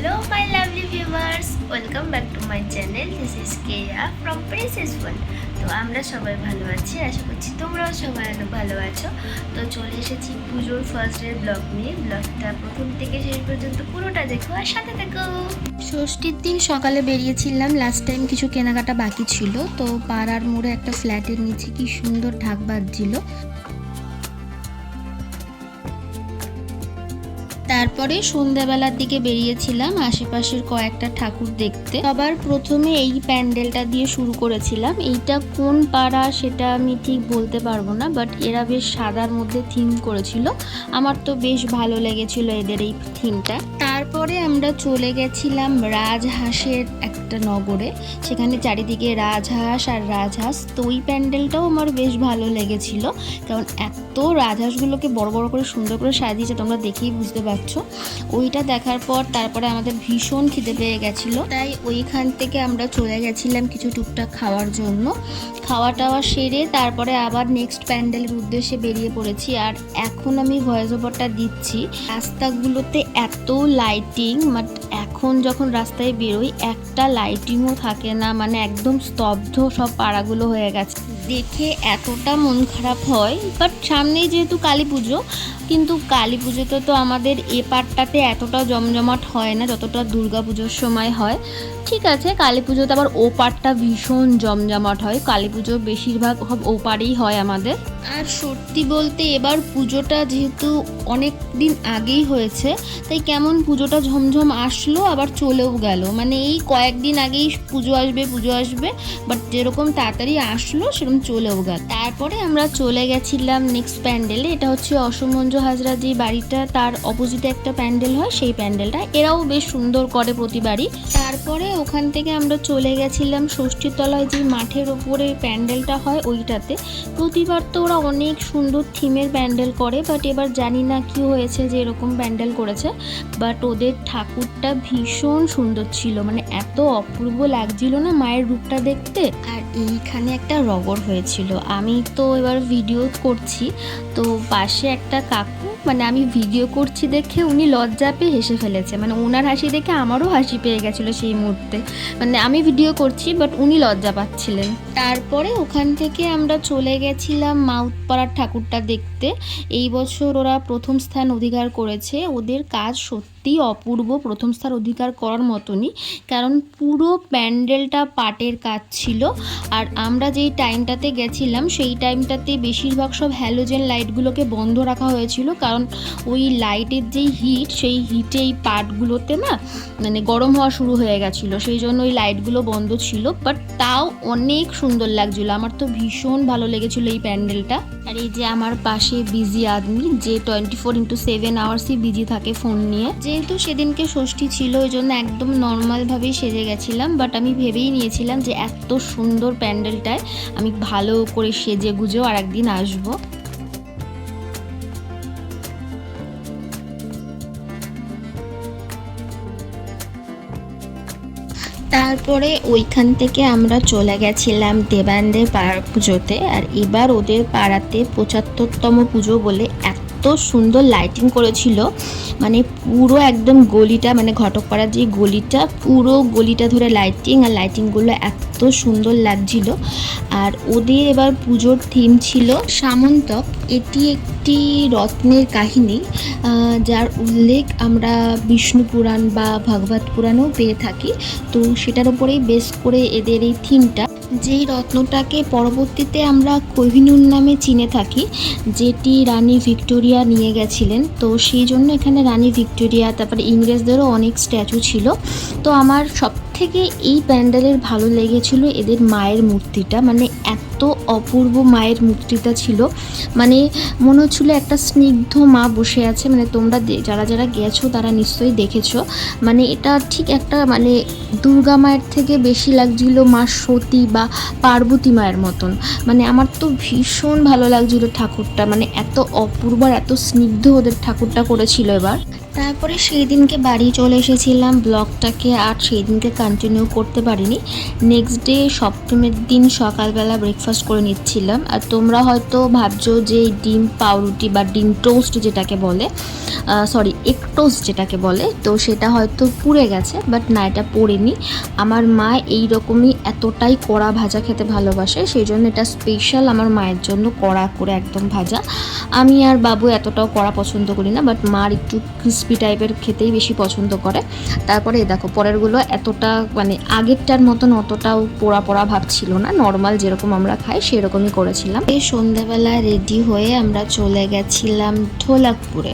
Hello my lovely viewers welcome back to my channel this is Keya from princess world তো আমরা সবাই ভালো আছি, আশা করছি তোমরাও সবাই অনেক ভালো আছো। তো চলে এসেছি পুজোর ফার্স্ট ডে ব্লগ নিয়ে। ব্লগটা প্রথম থেকে শেষ পর্যন্ত পুরোটা দেখো আর সাথে দেখো ষষ্ঠীর দিন সকালে বেরিয়েছিলাম। লাস্ট টাইম কিছু কেনাকাটা বাকি ছিল। তো পাড়ার মোড়ে একটা ফ্ল্যাটের নিচে কি সুন্দর ঢাক বাজছিল। তারপরে সন্ধ্যাবেলার দিকে বেরিয়েছিলাম আশেপাশের কয়েকটা ঠাকুর দেখতে। সবার প্রথমে এই প্যান্ডেলটা দিয়ে শুরু করেছিলাম। এইটা কোন পাড়া সেটা আমি ঠিক বলতে পারব না বাট এরা বেশ সাদার মধ্যে থিম করেছিল। আমার তো বেশ ভালো লেগেছিল এদের এই থিমটা তারপরে আমরা চলে গেছিলাম রাজহাঁসের একটা নগরে। সেখানে চারিদিকে রাজহাঁস আর রাজহাঁস। তো ওই প্যান্ডেলটাও আমার বেশ ভালো লেগেছিল। কারণ এত রাজহাঁসগুলোকে বড় বড় করে সুন্দর করে সাজিয়েছে তোমরা দেখেই বুঝতে পারছ। ওইটা দেখার পর তারপরে আমাদের ভীষণ খিদে পেয়ে গেছিল। তাই ওইখান থেকে আমরা চলে গেছিলাম কিছু টুকটাক খাওয়ার জন্য। খাওয়া টাওয়া সেরে তারপরে আবার নেক্সট প্যান্ডেলের উদ্দেশ্যে বেরিয়ে পড়েছি। আর এখন আমি ভয়েস ওভারটা দিচ্ছি। রাস্তাগুলোতে এত লাইটিং বাট এখন যখন রাস্তায় বেরোই, একটা লাইটিংও থাকে না মানে একদম স্তব্ধ সব পাড়াগুলো হয়ে গেছে। দেখে এতটা মন খারাপ হয়। বাট সামনেই যেহেতু কালী পুজো, কিন্তু কালী পুজোতে তো আমাদের এ পাটটাতে এতটা জমজমাট হয় না, যতটা দুর্গা পুজোর সময় হয়। ঠিক আছে, কালী পুজোতে আবার ও পাটটা ভীষণ জমজমাট হয়। কালী পুজো বেশিরভাগ ও পারেই হয় আমাদের। আর সত্যি বলতে এবার পুজোটা যেহেতু অনেক দিন আগেই হয়েছে, তাই কেমন পুজোটা ঝমঝম আসলো, আবার চলেও গেল। মানে এই কয়েকদিন আগেই পুজো আসবে পুজো আসবে বাট যেরকম তাড়াতাড়ি আসলো, সেরকম চলেও গেল। তারপরে আমরা চলে গেছিলাম নেক্সট প্যান্ডেলে এটা হচ্ছে অসমঞ্জ হাজরা যে বাড়িটা, তার অপোজিটে একটা প্যান্ডেল হয়, সেই প্যান্ডেলটা এরাও বেশ সুন্দর করে প্রতিবারই। তারপরে ওখান থেকে আমরা চলে গেছিলাম ষষ্ঠীতলায়, যে মাঠের ওপরে প্যান্ডেলটা হয় ওইটাতে। প্রতিবার তো ওরা অনেক সুন্দর থিমের প্যান্ডেল করে বাট এবার জানি না কি হয়েছে যে এরকম প্যান্ডেল করেছে। বাট ওদের ঠাকুরটা ভীষণ সুন্দর ছিল। মানে এত অপূর্ব লাগছিল না মায়ের রূপটা দেখতে। আর এইখানে একটা রগর হয়েছিল। আমি তো এবার ভিডিও করছি। তো পাশে একটা কাকু মানে আমি ভিডিও করছি দেখে উনি লজ্জা পেয়ে হেসে ফেলেছে। মানে ওনার হাসি দেখে আমারও হাসি পেয়ে গেছিল সেই মুহূর্তে। মানে আমি ভিডিও করছি বাট উনি লজ্জা পাচ্ছিলেন। তারপরে ওখান থেকে আমরা চলে গেছিলাম মাউথপাড়ার ঠাকুরটা দেখতে। এই বছর ওরা প্রথম স্থান অধিকার করেছে। ওদের কাজ সত্যি অপূর্ব প্রথম স্থান অধিকার করার মতনই, কারণ পুরো প্যান্ডেলটা পাটের কাজ ছিল। আর আমরা যেই টাইমটাতে গেছিলাম, সেই টাইমটাতে বেশিরভাগ সব হ্যালোজেন লাইটগুলোকে বন্ধ রাখা হয়েছিল, কারণ ওই লাইটের যেই হিট, সেই হিটে এই পাটগুলোতে না মানে গরম হওয়া শুরু হয়ে গেছিল, সেই জন্য ওই লাইটগুলো বন্ধ ছিল। বাট তাও অনেক সুন্দর লাগছিল। আমার তো ভীষণ ভালো লেগেছিল এই প্যান্ডেলটা। আর এই যে আমার পাশে বিজি আদমি, যে টোয়েন্টি ফোর ইন্টু সেভেন আওয়ার্সই বিজি থাকে ফোন নিয়ে। যেহেতু সেদিনকে ষষ্ঠী ছিল, ওই জন্য একদম নর্মালভাবেই সেজে গেছিলাম বাট আমি ভেবেই নিয়েছিলাম যে এত সুন্দর প্যান্ডেলটায় আমি ভালো করে সেজে গুজেও আর একদিন আসব। তারপরে ওইখান থেকে আমরা চলে গেছিলাম দেবান্দে পাড়ার পুজোতে। আর এবার ওদের পাড়াতে পঁচাত্তরতম পুজো বলে এত সুন্দর লাইটিং করেছিল। মানে পুরো একদম গলিটা মানে ঘটকপাড়ার যে গলিটা, পুরো গলিটা ধরে লাইটিং আর লাইটিংগুলো এত সুন্দর লাগছিল। আর ওদের এবার পুজোর থিম ছিল সামন্তক। এটি একটি রত্নের কাহিনী যার উল্লেখ আমরা বিষ্ণু পুরাণ বা ভাগবত পুরাণেও পেয়ে থাকি। তো সেটার উপরেই বেস করে এদের এই থিমটা যেই রত্নটাকে পরবর্তীতে আমরা কোহিনুর নামে চিনে থাকি, যেটি রানী ভিক্টোরিয়া নিয়ে গেছিলেন। তো সেই জন্য এখানে রানী ভিক্টোরিয়া, তারপরে ইংরেজদেরও অনেক স্ট্যাচু ছিল। তো আমার সব থেকে এই প্যান্ডেলের ভালো লেগেছিল এদের মায়ের মূর্তিটা। মানে এত অপূর্ব মায়ের মূর্তিটা ছিল। মানে মনে হচ্ছিল একটা স্নিগ্ধ মা বসে আছে। মানে তোমরা যারা যারা গেছো তারা নিশ্চয়ই দেখেছ। মানে এটা ঠিক একটা মানে দুর্গা মায়ের থেকে বেশি লাগছিল মা সতী বা পার্বতী মায়ের মতন। মানে আমার তো ভীষণ ভালো লাগছিল ঠাকুরটা। মানে এত অপূর্ব আর এত স্নিগ্ধ ওদের ঠাকুরটা করেছিল এবার। তারপরে সেই দিনকে বাড়ি চলে এসেছিলাম ব্লগটাকে আর সেই দিনকে কন্টিনিউ করতে পারিনি। নেক্সট ডে সপ্তমীর দিন সকালবেলা ব্রেকফাস্ট করে নিচ্ছিলাম। আর তোমরা হয়তো ভাবছ যে ডিম পাউরুটি বা ডিম টোস্ট যেটাকে বলে সরি এগ টোস্ট যেটাকে বলে, তো সেটা হয়তো পুড়ে গেছে বাট না, এটা পড়েনি। আমার মা এই রকমই এতটাই কড়া ভাজা খেতে ভালোবাসে, সেই জন্য এটা স্পেশাল আমার মায়ের জন্য কড়া করে একদম ভাজা। আমি আর বাবু এতটাও কড়া পছন্দ করি না বাট মার একটু ক্রিস্পি টাইপের খেতেই বেশি পছন্দ করে। তারপরে দেখো, পরেরগুলো এতটা মানে আগেরটার মতন অতটাও পোড়া পোড়া ভাব ছিল না। নর্মাল যেরকম আমরা খাই, সেরকমই করেছিলাম। এই সন্ধ্যাবেলা রেডি হয়ে আমরা চলে গেছিলাম ঢোলাকপুরে।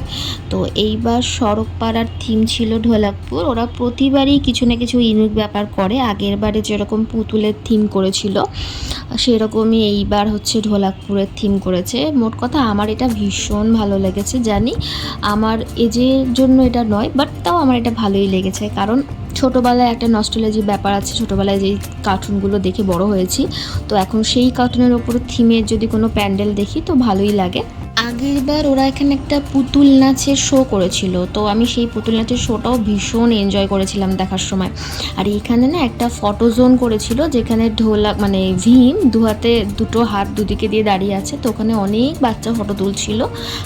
তো এইবার সড়ক পাড়ার থিম ছিল ঢোলাকপুর। ওরা প্রতিবারই কিছু না কিছু ইউনিক ব্যাপার করে। আগের বারে যেরকম পুতুলের থিম করেছিল, সেরকমই এইবার হচ্ছে ঢোলাকপুরের থিম করেছে। মোট কথা আমার এটা ভীষণ ভালো লেগেছে, জানি। আমার এজের জন্য এটা নয় বাট তাও আমার এটা ভালোই লেগেছে। কারণ ছোটোবেলায় একটা নস্টোলজি ব্যাপার আছে, ছোটোবেলায় যেই কার্টুনগুলো দেখে বড় হয়েছি। তো এখন সেই কার্টুনের ওপর থিমের যদি কোনো প্যান্ডেল দেখি, তো ভালোই লাগে। আগের বার ওরা এখানে একটা পুতুল নাচের শো করেছিল, তো আমি সেই পুতুল নাচের শোটাও ভীষণ এনজয় করেছিলাম দেখার সময়। আর এখানে না একটা ফটো জোন করেছিল, যেখানে ঢোলা মানে ভীম দু হাতে দুটো হাত দুদিকে দিয়ে দাঁড়িয়ে আছে, তো ওখানে অনেক বাচ্চা ফটো তুলছিল।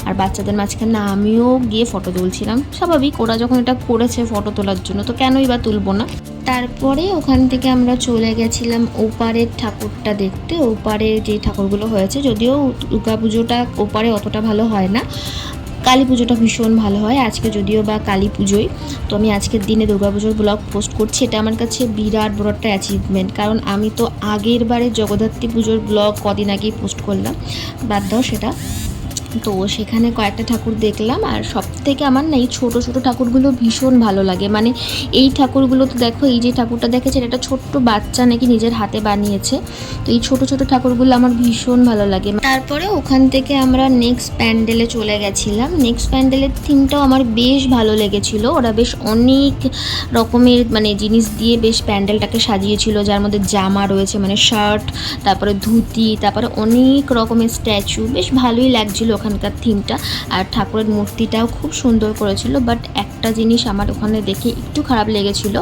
আর বাচ্চাদের মাঝখানে আমিও গিয়ে ফটো তুলছিলাম। স্বাভাবিক, ওরা যখন এটা করেছে ফটো তোলার জন্য, তো কেনই বা তুলবো না? তারপরে ওখান থেকে আমরা চলে গেছিলাম ওপারের ঠাকুরটা দেখতে। ওপারে যে ঠাকুরগুলো হয়েছে, যদিও দুর্গা পুজোটা ওপারে অতটা ভালো হয় না। কালী পুজোটা ভীষণ ভালো হয়, আজকে যদিও বা কালী পুজোই। তো আমি আজকের দিনে দুর্গা পুজোর ব্লগ পোস্ট করছি, এটা আমার কাছে বিরাট বড় একটা অ্যাচিভমেন্ট কারণ আমি তো আগের বারে জগদ্ধাত্রী পুজোর ব্লগ কদিন আগেই পোস্ট করলাম। বাদ দাও সেটা। তো সেখানে কয়েকটা ঠাকুর দেখলাম আর সব থেকে আমার না এই ছোটো ছোটো ঠাকুরগুলো ভীষণ ভালো লাগে। মানে এই ঠাকুরগুলো তো দেখো, এই যে ঠাকুরটা দেখেছেন, এটা ছোট্ট বাচ্চা নাকি নিজের হাতে বানিয়েছে। তো এই ছোটো ছোটো ঠাকুরগুলো আমার ভীষণ ভালো লাগে। তারপরে ওখান থেকে আমরা নেক্সট প্যান্ডেলে চলে গেছিলাম। নেক্সট প্যান্ডেলের থিমটাও আমার বেশ ভালো লেগেছিল। ওরা বেশ অনেক রকমের মানে জিনিস দিয়ে বেশ প্যান্ডেলটাকে সাজিয়েছিল, যার মধ্যে জামা রয়েছে মানে শার্ট তারপরে ধুতি, তারপরে অনেক রকমের স্ট্যাচু বেশ ভালোই লাগছিল। ওখানকার থিমটা আর ঠাকুরের মূর্তিটাও খুব সুন্দর করেছিল বাট একটা জিনিস আমার ওখানে দেখে একটু খারাপ লেগেছিল।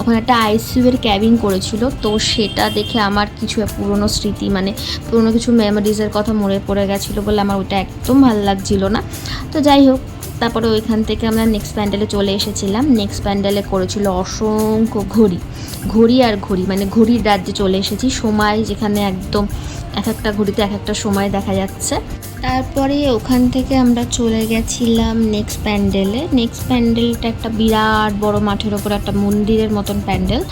ওখানে একটা আইসিউয়ের ক্যাবিন করেছিল, তো সেটা দেখে আমার কিছু পুরনো স্মৃতি মানে পুরনো কিছু মেমোরিজের কথা মনে পড়ে গেছিল বলে আমার ওটা একদম ভালো লাগছিল না। তো যাই হোক, তারপরে ওইখান থেকে আমরা নেক্সট প্যান্ডেলে চলে এসেছিলাম। নেক্সট প্যান্ডেলে করেছিল অসংখ্য ঘড়ি। ঘড়ি আর ঘড়ি মানে ঘড়ির রাজ্যে চলে এসেছি। সময় যেখানে একদম এক একটা ঘড়িতে এক একটা সময় দেখা যাচ্ছে। তারপরে ওখান থেকে আমরা চলে গেছিলাম নেক্সট প্যান্ডেলে নেক্সট প্যান্ডেলটা একটা বিরাট বড় মাঠের ওপর একটা মন্দিরের মতন প্যান্ডেল।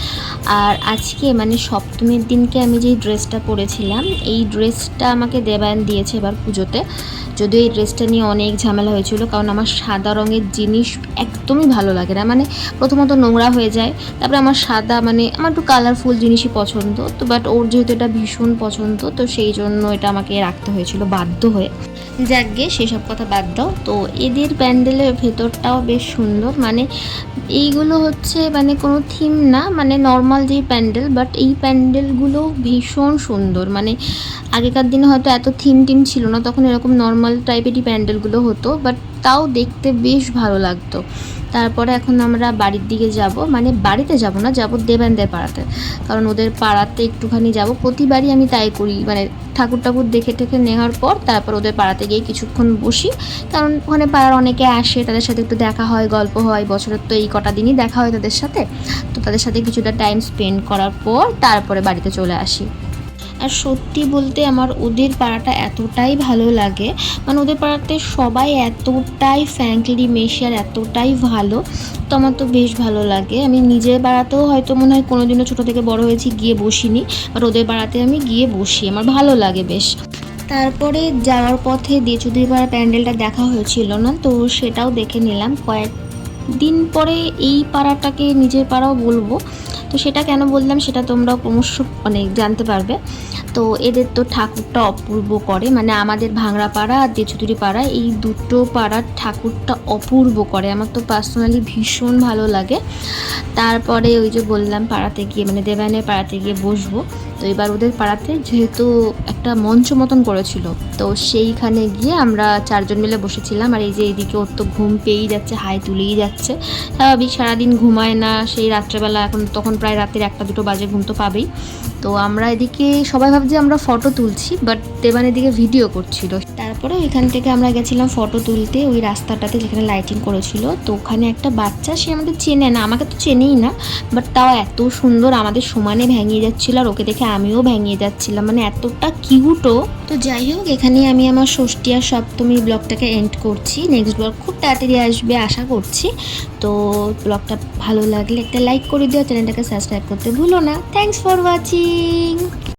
আর আজকে মানে সপ্তমীর দিনকে আমি যেই ড্রেসটা পরেছিলাম, এই ড্রেসটা আমাকে দেবায়ন দিয়েছে এবার পুজোতে। যদিও এই ড্রেসটা নিয়ে অনেক ঝামেলা হয়েছিল, কারণ আমার সাদা রঙের জিনিস একদমই ভালো লাগে না। মানে প্রথমত নোংরা হয়ে যায়, তারপরে আমার সাদা মানে আমার একটু কালারফুল জিনিসই পছন্দ। তো বাট ওর যেহেতু এটা ভীষণ পছন্দ, তো সেই জন্য এটা আমাকে রাখতে হয়েছিল বাধ্য হয়ে। যাকগে সেসব কথা বাদ দাও। তো এদের প্যান্ডেলের ভেতরটাও বেশ সুন্দর। মানে এইগুলো হচ্ছে মানে কোনো থিম না মানে নর্মাল যেই প্যান্ডেল বাট এই প্যান্ডেলগুলো ভীষণ সুন্দর। মানে আগেকার দিনে হয়তো এত থিম টিম ছিল না, তখন এরকম নর্মাল টাইপেরই প্যান্ডেলগুলো হতো বাট তাও দেখতে বেশ ভালো লাগতো। তারপরে এখন আমরা বাড়ির দিকে যাব। মানে বাড়িতে যাব না, যাব দেবেনদের পাড়াতে। কারণ ওদের পাড়াতে একটুখানি যাব। প্রতিবারই আমি তাই করি। মানে ঠাকুর ঠাকুর দেখে টেখে নেওয়ার পর তারপর ওদের পাড়াতে গিয়ে কিছুক্ষণ বসি। কারণ ওখানে পাড়ার অনেকে আসে, তাদের সাথে একটু দেখা হয়, গল্প হয়। বছরের তো এই কটা দিনই দেখা হয় তাদের সাথে। তো তাদের সাথে কিছুটা টাইম স্পেন্ড করার পর তারপরে বাড়িতে চলে আসি। আর সত্যি বলতে আমার ওদের পাড়াটা এতটাই ভালো লাগে। মানে ওদের পাড়াতে সবাই এতটাই ফ্র্যাঙ্কলি মেশে আর এতটাই ভালো, তো আমার তো বেশ ভালো লাগে। আমি নিজের পাড়াতেও হয়তো মনে হয় কোনোদিনও ছোটো থেকে বড় হয়েছি, গিয়ে বসিনি বাট ওদের পাড়াতে আমি গিয়ে বসি, আমার ভালো লাগে বেশ। তারপরে যাওয়ার পথে দিয়ে চৌধুরীপাড়া প্যান্ডেলটা দেখা হয়েছিল না, তো সেটাও দেখে নিলাম। কয়েক দিন পরে এই পাড়াটাকে নিজের পাড়াও বলব তো সেটা কেন বললাম সেটা তোমরা ক্রমশ মানে জানতে পারবে। তো এদের তো ঠাকুরটা অপূর্ব করে মানে আমাদের ভাঙড়া পাড়া আর দেচুতুরি পাড়া এই দুটো পাড়ার ঠাকুরটা অপূর্ব করে। আমার তো পার্সোনালি ভীষণ ভালো লাগে। তারপরে ওই যে বললাম পাড়াতে গিয়ে মানে দেবায়নের পাড়াতে গিয়ে বসবো। তো এবার ওদের পাড়াতে যেহেতু একটা মঞ্চ মতন করেছিল, তো সেইখানে গিয়ে আমরা চারজন মিলে বসেছিলাম। আর এই যে এদিকে ওর তো ঘুম পেয়েই যাচ্ছে হাই তুলেই যাচ্ছে। স্বাভাবিক সারাদিন ঘুমায় না, সেই রাত্রেবেলা এখন তখন প্রায় রাতের একটা দুটো বাজে ঘুম তো পাবেই। তো আমরা এদিকে সবাই ভাবছি আমরা ফটো তুলছি বাট দেবান এদিকে ভিডিও করছিল। তারপরে ওইখান থেকে আমরা গেছিলাম ফটো তুলতে, ওই রাস্তাটাতে যেখানে লাইটিং করেছিল। তো ওখানে একটা বাচ্চা, সে আমাদের চেনে না, আমাকে তো চেনেই না বাট তাও এত সুন্দর আমাদের সমানে ভেঙে যাচ্ছিল আর ওকে দেখে আমিও ভেঙে যাচ্ছিলাম। মানে এতটা কিউটও তো যাই হোক, এখানে আমি আমার ষষ্ঠী আর সপ্তমী ব্লগটাকে এন্ড করছি। নেক্সট ব্লগ খুব তাড়াতাড়ি আসবে, আশা করছি। তো ব্লগটা ভালো লাগলে একটা লাইক করে দিও, চ্যানেলটাকে সাবস্ক্রাইব করতে ভুলো না। Thanks for watching